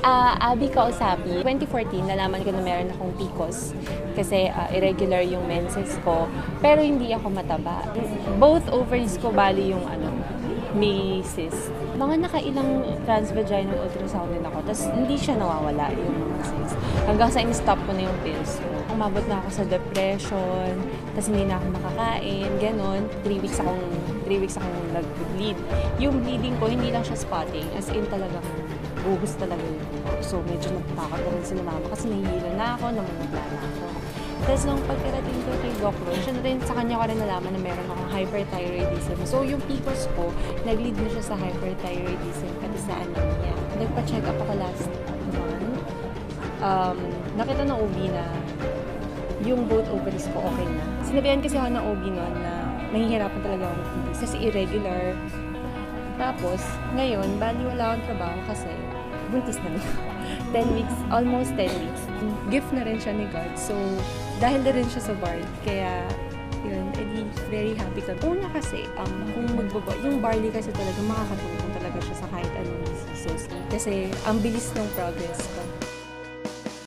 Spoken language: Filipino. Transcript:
Ah, Abby Kausapi, 2014, nalaman ko na meron akong PCOS kasi ah, irregular yung menses ko, pero hindi ako mataba. Both ovaries ko bali yung ano, may cyst. Mga nakailang transvaginal ultrasound din ako, tapos hindi siya nawawala yung mga cyst. Hanggang sa in-stop ko na yung pills ko. Umabot na ako sa depression, tapos hindi na ako makakain, ganon. Three weeks akong, three weeks akong nag-bleed. Yung bleeding ko, hindi lang siya spotting, as in talagang buhos talaga yun. So medyo natatakot na rin sila mama kasi nahihilo na ako, namumula na ako. Tapos nung pagkarating ko kay Doc Ron, siya na rin, sa kanya ko rin nalaman na meron akong hyperthyroidism. So yung PCOS ko, nag-lead na siya sa hyperthyroidism pati sa anemia. Nagpa-check up ako last month. Um, nakita ng OB na yung both ovaries ko okay na. Sinabihan kasi ako ng OB noon na nahihirapan talaga ako mag kasi irregular. Tapos, ngayon, bali wala akong trabaho kasi buntis na ako. 10 weeks, almost 10 weeks. Gift na rin siya ni God. So, dahil na rin siya sa Bard, kaya yun, edi very happy ka. Una kasi, um, kung magbaba, yung barley kasi talaga makakatulong talaga siya sa kahit anong diseases. Kasi, ang bilis ng progress ko.